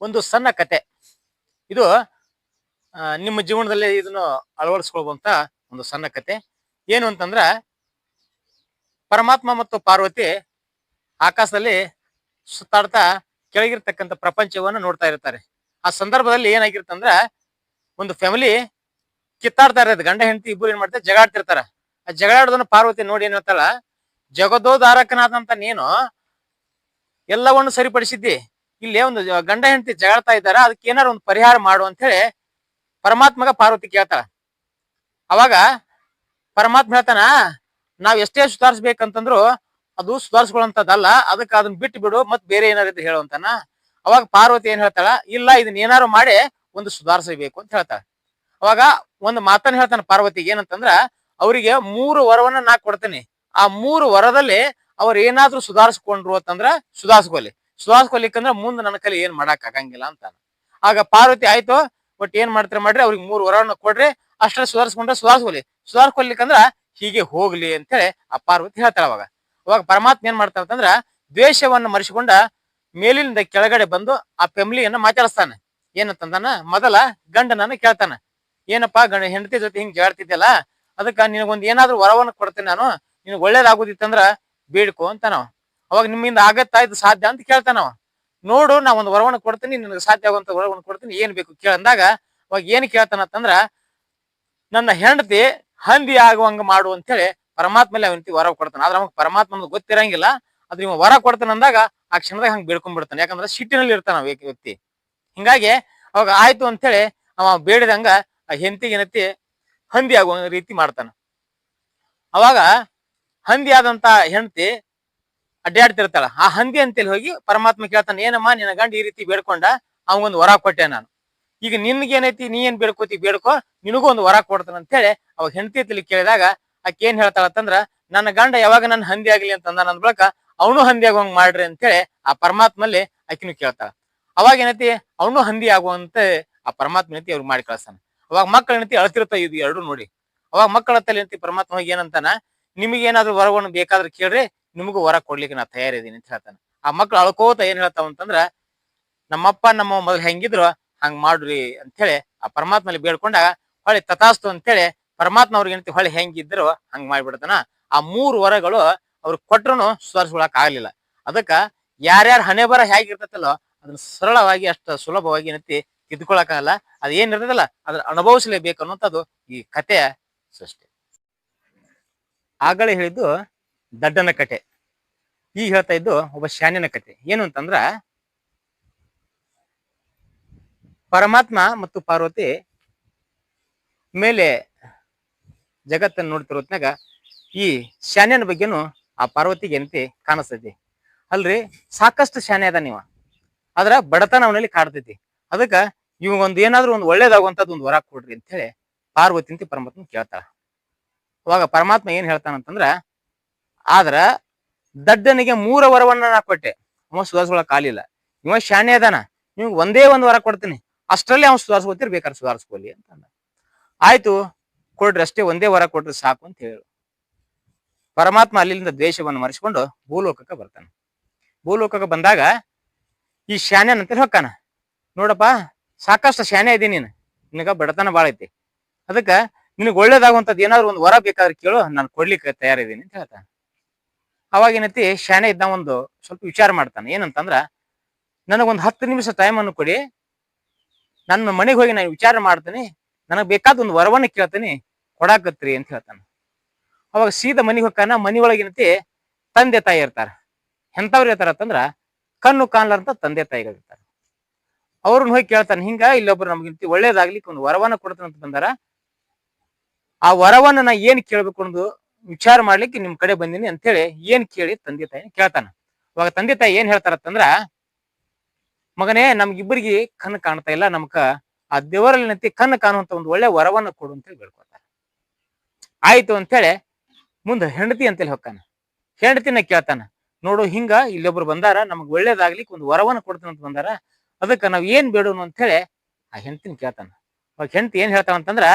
ಒಂದು ಸಣ್ಣ ಕತೆ. ಇದು ನಿಮ್ಮ ಜೀವನದಲ್ಲಿ ಇದನ್ನು ಅಳವಡಿಸ್ಕೊಳ್ಬಂತ ಒಂದು ಸಣ್ಣ ಕತೆ. ಏನು ಅಂತಂದ್ರ, ಪರಮಾತ್ಮ ಮತ್ತು ಪಾರ್ವತಿ ಆಕಾಶದಲ್ಲಿ ಸುತ್ತಾಡ್ತಾ ಕೆಳಗಿರ್ತಕ್ಕಂತ ಪ್ರಪಂಚವನ್ನು ನೋಡ್ತಾ ಇರ್ತಾರೆ. ಆ ಸಂದರ್ಭದಲ್ಲಿ ಏನಾಗಿರ್ತಂದ್ರ, ಒಂದು ಫ್ಯಾಮಿಲಿ ಕಿತ್ತಾಡ್ತಾ ಇರೋದು, ಗಂಡ, ಹೆಂಡತಿ ಇಬ್ಬರು ಏನ್ ಮಾಡ್ತಾರೆ ಜಗಾಡ್ತಿರ್ತಾರ ಆ ಜಗಳಾಡೋದನ್ನ ಪಾರ್ವತಿ ನೋಡಿ ಏನ್ ಹೇಳ್ತಾಳ, ಜಗದೋದಾರಕನಾದಂತ ನೀನು ಎಲ್ಲವನ್ನು ಸರಿಪಡಿಸಿದ್ದಿ. ಇಲ್ಲಿ ಒಂದು ಗಂಡ ಹೆಂಡತಿ ಜಗಳತಾ ಇದ್ದಾರ, ಅದಕ್ಕೆ ಏನಾರು ಒಂದು ಪರಿಹಾರ ಮಾಡು ಅಂತ ಹೇಳಿ ಪರಮಾತ್ಮಗ ಪಾರ್ವತಿ ಕೇಳ್ತಾಳ. ಅವಾಗ ಪರಮಾತ್ಮ ಹೇಳ್ತಾನ, ನಾವ್ ಎಷ್ಟೇ ಸುಧಾರಿಸ್ಬೇಕಂತಂದ್ರು ಅದು ಸುಧಾರಿಸ್ಕೊಳ್ಳೋಂಥದ್ದಲ್ಲ ಅದಕ್ಕೆ ಅದನ್ನ ಬಿಟ್ಟು ಬಿಡು, ಮತ್ ಬೇರೆ ಏನಾರ ಇದ್ರೆ ಹೇಳು ಅವಾಗ ಪಾರ್ವತಿ ಏನ್ ಹೇಳ್ತಾಳ, ಇಲ್ಲ ಇದನ್ನ ಏನಾರು ಮಾಡಿ ಒಂದು ಸುಧಾರಿಸಬೇಕು ಅಂತ ಹೇಳ್ತಾಳ. ಅವಾಗ ಒಂದು ಮಾತನ್ನ ಹೇಳ್ತಾನ ಪಾರ್ವತಿಗೆ ಏನಂತಂದ್ರ, ಅವರಿಗೆ ಮೂರು ವರವನ್ನ ನಾ ಕೊಡ್ತೇನೆ. ಆ ಮೂರು ವರದಲ್ಲಿ ಅವ್ರು ಏನಾದ್ರೂ ಸುಧಾರಿಸ್ಕೊಂಡ್ರು ಅಂತಂದ್ರ ಸುಧಾರಿಸ್ಕೊಲಿ. ಸುಧಾರಿಸ್ಕೊಲಿಕ್ಕಂದ್ರ ಮುಂದೆ ನನ್ನ ಕೈಲಿ ಏನ್ ಮಾಡಕ್ ಆಗಂಗಿಲ್ಲ ಅಂತ ಆಗ ಪಾರ್ವತಿ, ಆಯ್ತು ಬಟ್ ಏನ್ ಮಾಡ್ತಾರೆ ಮಾಡ್ರಿ, ಅವ್ರಿಗೆ ಮೂರು ವರವನ್ನು ಕೊಡ್ರಿ ಅಷ್ಟ ಸುಧಾರಿಸ್ಕೊಂಡ್ರೆ ಸುಧಾರಿಸ್ಕೊಲಿ ಸುಧಾರಿಸ್ಕೊಲಿಕ್ಕಂದ್ರ ಹೀಗೆ ಹೋಗ್ಲಿ ಅಂತೇಳಿ ಆ ಪಾರ್ವತಿ ಹೇಳ್ತಾಳ ಅವಾಗ. ಅವಾಗ ಪರಮಾತ್ಮ ಏನ್ ಮಾಡ್ತಾನ ಅಂತಂದ್ರ ದ್ವೇಷವನ್ನ ಮರೆಸಿಕೊಂಡ ಮೇಲಿನಿಂದ ಕೆಳಗಡೆ ಬಂದು ಆ ಪೆಮ್ಲಿಯನ್ನ ಮಾತಾಡಿಸ್ತಾನೆ. ಏನಂತಂದಾನ, ಮೊದಲ ಗಂಡನನ್ನ ಕೇಳ್ತಾನ. ಏನಪ್ಪಾ ಗಂಡ, ಹೆಂಡತಿ ಜೊತೆ ಹಿಂಗ್ ಜಾಡ್ತಿದ್ದಲ್ಲ ಅದಕ್ಕ ನಿನಗೊಂದ್ ಏನಾದ್ರು ವರವನ್ನ ಕೊಡ್ತೇನೆ ನಾನು, ನಿನಗೆ ಒಳ್ಳೇದಾಗುದಿತ್ತಂದ್ರ ಬೇಡ್ಕೋ ಅಂತ ನಾವು ಅವಾಗ ನಿಮ್ಮಿಂದ ಆಗತ್ತಾ ಇದು ಸಾಧ್ಯ ಅಂತ ಕೇಳ್ತಾನವ ನೋಡು ನಾ ಒಂದು ವರವನ್ನ ಕೊಡ್ತೀನಿ, ನಿನಗೆ ಸಾಧ್ಯ ಆಗುವಂತ ವರವನ್ನು ಕೊಡ್ತೀನಿ, ಏನ್ ಬೇಕು ಕೇಳಂದಾಗ ಅವಾಗ ಏನ್ ಕೇಳ್ತಾನಂತಂದ್ರ, ನನ್ನ ಹೆಂಡತಿ ಹಂದಿ ಆಗುವಂಗ ಮಾಡು ಅಂತೇಳಿ ಪರಮಾತ್ಮಲ್ಲಿ ಅವನ ವರ ಕೊಡ್ತಾನ. ಆದ್ರೆ ಅವಾಗ ಪರಮಾತ್ಮ ಗೊತ್ತಿರಂಗಿಲ್ಲ. ಅದ್ರ ಇವ ವರ ಕೊಡ್ತಾನ ಅಂದಾಗ ಆ ಕ್ಷಣದಾಗ ಹಂಗ್ ಬೇಡ್ಕೊಂಡ್ಬಿಡ್ತಾನೆ ಯಾಕಂದ್ರೆ ಸಿಟ್ಟಿನಲ್ಲಿ ಇರ್ತಾನ ವ್ಯಕ್ತಿ- ಹಿಂಗಾಗಿ ಅವಾಗ ಆಯ್ತು ಅಂತೇಳಿ ಅವ ಬೇಡಿದಂಗ ಆ ಹೆಂಡತಿಗೆ ಏನತಿ ಹಂದಿ ಆಗುವ ರೀತಿ ಮಾಡ್ತಾನ. ಅವಾಗ ಹಂದಿ ಆದಂತ ಹೆಂಡತಿ ಅಡ್ಡಾಡ್ತಿರ್ತಾಳ. ಆ ಹಂದಿ ಅಂತೇಳಿ ಹೋಗಿ ಪರಮಾತ್ಮ ಕೇಳ್ತಾನೆ, ಏನಮ್ಮ, ನಿನ್ನ ಗಂಡ ಈ ರೀತಿ ಬೇಡ್ಕೊಂಡ? ಅವಂಗೊಂದು ವರ ಕೊಟ್ಟೆ ನಾನು. ಈಗ ನಿನ್ಗೇನೈತಿ, ನೀ ಏನ್ ಬೇಡ್ಕೋತಿ, ಬೇಡ್ಕೋ, ನಿನಗೂ ಒಂದು ವರ ಕೊಡ್ತಾನ ಅಂತೇಳಿ ಅವಾಗ ಹೆಂಡತಿ ತಲಿ ಕೇಳಿದಾಗ ಆಕೆ ಏನ್ ಹೇಳ್ತಾಳತ್ತಂದ್ರ ನನ್ನ ಗಂಡ ಯಾವಾಗ ನನ್ನ ಹಂದಿ ಆಗ್ಲಿ ಅಂತ ಅಂದ ನನ್ನ ಬಳಕ, ಅವನು ಹಂದಿ ಆಗುವಂಗ್ ಮಾಡ್ರಿ ಅಂತೇಳಿ ಆ ಪರಮಾತ್ಮಲ್ಲಿ ಆಕಿನೂ ಕೇಳ್ತಾಳ. ಅವಾಗ ಏನೈತಿ, ಅವನು ಹಂದಿ ಆಗುವಂತೆ ಆ ಪರಮಾತ್ಮ ಏನೈತಿ ಅವ್ರಿಗೆ ಮಾಡಿ ಕಳ್ಸಾನ ಅವಾಗ ಮಕ್ಕಳ ಏನೈತಿ ಅಳ್ತಿರ್ತಾವ ಇದು ಎರಡು ನೋಡಿ. ಅವಾಗ ಮಕ್ಕಳ ತಲೆ ಏನೈತಿ ಪರಮಾತ್ಮ ಏನಂತಾನ ನಿಮಗೆ ಏನಾದ್ರು ವರವನ್ನು ಬೇಕಾದ್ರೆ ಕೇಳ್ರಿ, ನಿಮಗೂ ವರ ಕೊಡ್ಲಿಕ್ಕೆ ನಾ ತಯಾರಿದ್ದೀನಿ ಅಂತ ಹೇಳ್ತಾನೆ. ಆ ಮಕ್ಳು ಅಳ್ಕೋತ ಏನ್ ಹೇಳ್ತಾವ ಅಂತಂದ್ರ, ನಮ್ಮಪ್ಪ ನಮ್ಮ ಮೊದಲು ಹೆಂಗಿದ್ರು ಹಂಗ ಮಾಡ್ರಿ ಅಂತೇಳಿ ಆ ಪರಮಾತ್ಮಲ್ಲಿ ಬೇಡ್ಕೊಂಡಾಗ ಹೊಳ್ಳಿ ತಥಾಸ್ತು ಅಂತೇಳಿ ಪರಮಾತ್ಮ ಅವ್ರಿಗೆ ಏನಂತ, ಹೊಳ್ಳಿ ಹೆಂಗಿದ್ರು ಹಂಗ ಮಾಡ್ಬಿಡ್ತಾನ ಆ ಮೂರು ವರಗಳು ಅವ್ರು ಕೊಟ್ರು ಸುಧಾರಿಸ್ಕೊಳಕ್ ಆಗ್ಲಿಲ್ಲ. ಅದಕ್ಕ ಯಾರ್ಯಾರ ಹಣೆ ಬರ ಹೇಗಿರ್ತೈತಲ್ಲೋ ಅದನ್ನ ಸರಳವಾಗಿ ಅಷ್ಟ ಸುಲಭವಾಗಿ ಏನೈತಿ ತಿದ್ಕೊಳಕಾಗಲ್ಲ ಅದೇನಿರ್ತದಲ್ಲ ಅದನ್ನ ಅನುಭವಿಸಲೇಬೇಕು ಅನ್ನೋಂಥದ್ದು ಈ ಕಥೆಯ ಸೃಷ್ಟಿ. ಆಗಲೇ ಹೇಳಿದ್ದು ದಡ್ಡನ ಕತೆ. ಈಗ ಹೇಳ್ತಾ ಇದ್ದು ಒಬ್ಬ ಶಾನ್ಯನ ಕತೆ. ಏನು ಅಂತಂದ್ರ, ಪರಮಾತ್ಮ ಮತ್ತು ಪಾರ್ವತಿ ಮೇಲೆ ಜಗತ್ತನ್ನು ನೋಡ್ತಿರೋತ್ನಾಗ ಈ ಶಾನ್ಯನ ಬಗ್ಗೆನು ಆ ಪಾರ್ವತಿಗೆ ಏನಂತೆ ಕಾಣಿಸ್ತೈತಿ. ಅಲ್ರಿ, ಸಾಕಷ್ಟು ಶಾನ್ಯ ಅದ ನೀವ. ಆದ್ರ ಬಡತನ ಅವನಲ್ಲಿ ಕಾಡ್ತೈತಿ. ಅದಕ್ಕ ಇವಾಗ ಒಂದು ಏನಾದ್ರು ಒಂದು ಒಳ್ಳೇದಾಗುವಂತದ್ದು ಒಂದು ವರ ಕೊಡ್ರಿ ಅಂತ ಹೇಳಿ ಪಾರ್ವತಿ ಅಂತ ಪರಮಾತ್ಮ ಕೇಳ್ತಾಳ. ಅವಾಗ ಪರಮಾತ್ಮ ಏನ್ ಹೇಳ್ತಾನಂತಂದ್ರ, ಆದ್ರ ದಡ್ಡನಿಗೆ ಮೂರ ವರವನ್ನ ನಾ ಕೊಟ್ಟೆ. ಅವ ಸುಧಾರಿಸ್ಕೊಳಕ್ ಕಾಲಿಲ್ಲ ಇವ ಶಾಣೆ ಅದಾನ. ನಿಮ್ಗೆ ಒಂದೇ ಒಂದು ವರ ಕೊಡ್ತೀನಿ. ಅಷ್ಟರಲ್ಲಿ ಅವ್ನು ಸುಧಾರಿಸ್ಕೋತಿರ್, ಬೇಕಾದ್ರೆ ಸುಧಾರಿಸ್ಕೊಲಿ ಅಂತ ಆಯ್ತು, ಕೊಡ್ರಿ ಅಷ್ಟೇ ಒಂದೇ ವರ ಕೊಟ್ರಿ ಸಾಕು ಅಂತ ಹೇಳು. ಪರಮಾತ್ಮ ಅಲ್ಲಿಂದ ದ್ವೇಷವನ್ನು ಮರೆಸಿಕೊಂಡು ಭೂಲೋಕಕ್ಕೆ ಬರ್ತಾನೆ. ಭೂಲೋಕಕ್ಕೆ ಬಂದಾಗ ಈ ಶಾನ್ಯನ್ ಅಂತ ಹೊಕ್ಕಾನ ನೋಡಪ್ಪ, ಸಾಕಷ್ಟು ಶಾನೆ ಇದೀನಿ ನೀನು. ನಿನಗ ಬಡತನ ಬಾಳ ಐತಿ ಅದಕ್ಕ ನಿನಗೆ ಒಳ್ಳೇದಾಗುವಂಥದ್ದು ಏನಾದ್ರು ಒಂದು ವರ ಬೇಕಾದ್ರೆ ಕೇಳು, ನಾನು ಕೊಡ್ಲಿಕ್ಕೆ ತಯಾರಿದ್ದೀನಿ ಅಂತ ಹೇಳ್ತಾನೆ. ಅವಾಗ ಏನೈತಿ ಶಾನೆ ಇದ್ದ ಒಂದು ಸ್ವಲ್ಪ ವಿಚಾರ ಮಾಡ್ತಾನೆ. ಏನಂತಂದ್ರ, ನನಗೊಂದು ಹತ್ತು ನಿಮಿಷ ಟೈಮ್ ಅನ್ನು ಕೊಡಿ, ನನ್ನ ಮನೆಗೆ ಹೋಗಿ ನಾನು ವಿಚಾರ ಮಾಡ್ತೀನಿ, ನನಗೆ ಬೇಕಾದ ಒಂದು ವರವನ್ನ ಕೇಳ್ತೀನಿ, ಕೊಡಾಕತ್ರಿ ಅಂತ ಹೇಳ್ತಾನೆ. ಅವಾಗ ಸೀದಾ ಮನೆಗೆ ಹೋಗ್ತಾನ ಮನಿ ತಂದೆ ತಾಯಿ ಇರ್ತಾರ. ಎಂತವ್ರು ಇರ್ತಾರ ಅಂತಂದ್ರ, ಕಣ್ಣು ಕಾಣ್ಲಾರಂತ ತಂದೆ ತಾಯಿಗಳಿರ್ತಾರೆ. ಅವ್ರನ್ನ ಹೋಗಿ ಕೇಳ್ತಾನೆ, ಹಿಂಗ ಇಲ್ಲೊಬ್ರು ನಮ್ಗಿಂತ ಒಳ್ಳೇದಾಗ್ಲಿಕ್ಕೆ ಒಂದು ವರವನ್ನ ಕೊಡ್ತಾನಂತ ಬಂದಾರ ಆ ವರವನ್ನ ನಾ ಏನ್ ಕೇಳ್ಬೇಕು ಅನ್ನೋದು ವಿಚಾರ ಮಾಡ್ಲಿಕ್ಕೆ ನಿಮ್ ಕಡೆ ಬಂದಿನಿ ಅಂತೇಳಿ ಏನ್ ಕೇಳಿ ತಂದೆ ತಾಯಿ ಕೇಳ್ತಾನ. ಅವಾಗ ತಂದೆ ತಾಯಿ ಏನ್ ಹೇಳ್ತಾರತ್ತಂದ್ರ ಮಗನೇ ನಮ್ಗಿಬ್ಬರಿಗೆ ಕಣ್ಣು ಕಾಣ್ತಾ ಇಲ್ಲ, ನಮ್ಕ ಆ ದೇವರಲ್ಲಿ ನಿಂತಿ ಕಣ್ಣು ಕಾಣುವಂತ ಒಂದು ಒಳ್ಳೆ ವರವನ್ನ ಕೊಡು ಅಂತೇಳಿ ಬೇಡ್ಕೊತಾರ ಆಯ್ತು ಅಂತೇಳಿ ಮುಂದೆ ಹೆಂಡತಿ ಅಂತೇಳಿ ಹೊಕ್ಕಾನ. ಹೆಂಡತಿನ ಕೇಳ್ತಾನ, ನೋಡು ಹಿಂಗ ಇಲ್ಲೊಬ್ರು ಬಂದಾರ, ನಮ್ಗೆ ಒಳ್ಳೇದಾಗ್ಲಿಕ್ಕೆ ಒಂದು ವರವನ್ನ ಕೊಡ್ತಾನ ಅಂತ ಬಂದಾರ, ಅದಕ್ಕ ನಾವ್ ಏನ್ ಬೇಡೋನು ಅಂತೇಳಿ ಆ ಹೆಂಡತಿನ ಕೇಳ್ತಾನ. ಅವಾಗ ಹೆಂಡತಿ ಏನ್ ಹೇಳ್ತಾವ ಅಂತಂದ್ರ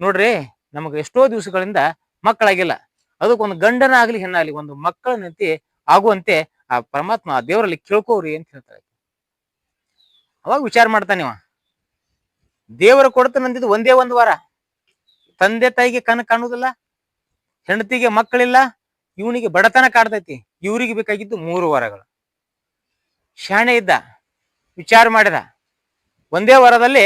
ನೋಡ್ರಿ ನಮಗ ಎಷ್ಟೋ ದಿವಸಗಳಿಂದ ಮಕ್ಕಳಾಗಿಲ್ಲ. ಅದಕ್ಕೊಂದು ಗಂಡನ ಆಗ್ಲಿ ಹೆಣ್ಣಾಗ್ಲಿ ಒಂದು ಮಕ್ಕಳ ನಿಂತಿ ಆಗುವಂತೆ ಆ ಪರಮಾತ್ಮ ಆ ದೇವರಲ್ಲಿ ಕೇಳ್ಕೋರಿ ಅಂತ ಹೇಳ್ತಾರೆ. ಅವಾಗ ವಿಚಾರ ಮಾಡ್ತಾನಿವ ದೇವರ ಕೊಡ್ತ ನಂದಿದ್ದು ಒಂದೇ ಒಂದು ವಾರ. ತಂದೆ ತಾಯಿಗೆ ಕಣ್ ಕಾಣುವುದಿಲ್ಲ, ಹೆಂಡತಿಗೆ ಮಕ್ಕಳಿಲ್ಲ, ಇವನಿಗೆ ಬಡತನ ಕಾಡ್ತೈತಿ. ಇವರಿಗೆ ಬೇಕಾಗಿದ್ದು ಮೂರು ವಾರಗಳು. ಶಾಣೆ ಇದ್ದ, ವಿಚಾರ ಮಾಡಿದ. ಒಂದೇ ವಾರದಲ್ಲಿ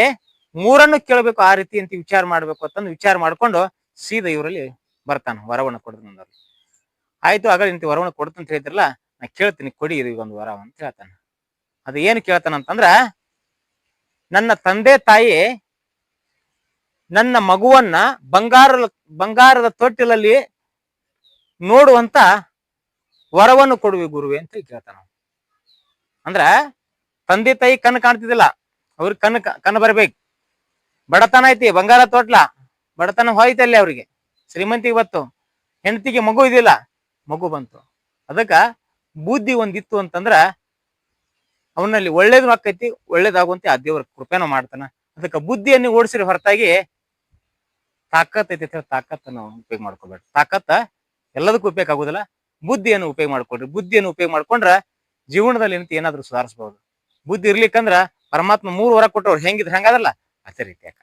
ಮೂರನ್ನು ಕೇಳಬೇಕು, ಆ ರೀತಿ ಅಂತ ವಿಚಾರ ಮಾಡ್ಬೇಕು ಅಂತಂದು ವಿಚಾರ ಮಾಡ್ಕೊಂಡು ಸೀದಾ ಇವರಲ್ಲಿ ಬರ್ತಾನ ವರವನ್ನ ಕೊಡ್ತಾನ ಆಯ್ತು ಆಗ ಇಂತಿ ವರವನ್ನು ಕೊಡ್ತಂತ ಅಂತ ಹೇಳಿದ್ರಲ್ಲ, ನಾ ಕೇಳ್ತೀನಿ, ಕೊಡಿ ಇದು ಒಂದು ವರ ಅಂತ ಹೇಳ್ತಾನೆ. ಅದು ಏನು ಕೇಳ್ತಾನಂತಂದ್ರ ನನ್ನ ತಂದೆ ತಾಯಿ ನನ್ನ ಮಗುವನ್ನ ಬಂಗಾರ ಬಂಗಾರದ ತೊಟ್ಟಿಲಲ್ಲಿ ನೋಡುವಂತ ವರವನ್ನು ಕೊಡುವೆ ಗುರುವೆ ಅಂತ ಕೇಳ್ತಾನ. ಅಂದ್ರ ತಂದೆ ತಾಯಿ ಕಣ್ಣು ಕಾಣ್ತಿದ್ದಿಲ್ಲ, ಅವ್ರಿಗೆ ಕಣ್ಣು ಕಣ್ಣು ಬರ್ಬೇಕು. ಬಡತನ ಐತಿ, ಬಂಗಾರ ತೋಟ್ಲ. ಬಡತನ ಹೋಯ್ತ ಅಲ್ಲಿ ಅವ್ರಿಗೆ. ಶ್ರೀಮಂತಿಗೆ ಬತ್ತು ಹೆಂಡತಿಗೆ ಮಗು ಇದಿಲ್ಲ. ಮಗು ಬಂತು. ಅದಕ್ಕ ಬುದ್ಧಿ ಒಂದಿತ್ತು ಅಂತಂದ್ರ ಅವನಲ್ಲಿ ಒಳ್ಳೇದು ಆಕೈತಿ, ಒಳ್ಳೇದಾಗುವಂತೆ ಆ ದೇವ್ರ ಕೃಪೆನ ಮಾಡ್ತಾನ. ಅದಕ್ಕೆ ಬುದ್ಧಿಯನ್ನು ಓಡಿಸಿರಿ ಹೊರತಾಗಿ ತಾಕತ್ ಐತಿ ತಾಕತ್ತನ್ನು ಉಪಯೋಗ ಮಾಡ್ಕೋಬೇಡ. ತಾಕತ್ತ ಎಲ್ಲದಕ್ಕೂ ಉಪಯೋಗ ಆಗುದಿಲ್ಲ. ಬುದ್ಧಿಯನ್ನು ಉಪಯೋಗ ಮಾಡ್ಕೊಡ್ರಿ ಬುದ್ಧಿಯನ್ನು ಉಪಯೋಗ ಮಾಡ್ಕೊಂಡ್ರ ಜೀವನದಲ್ಲಿ ಏನಾದ್ರು ಸುಧಾರಿಸಬಹುದು ಬುದ್ಧಿ ಇರ್ಲಿಕ್ಕಂದ್ರ ಪರಮಾತ್ಮ ಮೂರು ವರ ಕೊಟ್ಟವ್ರು. ಹೆಂಗಿದ್ರೆ ಹಂಗಾದಲ್ಲ ಅದೇ ರೀತಿ ಯಾಕ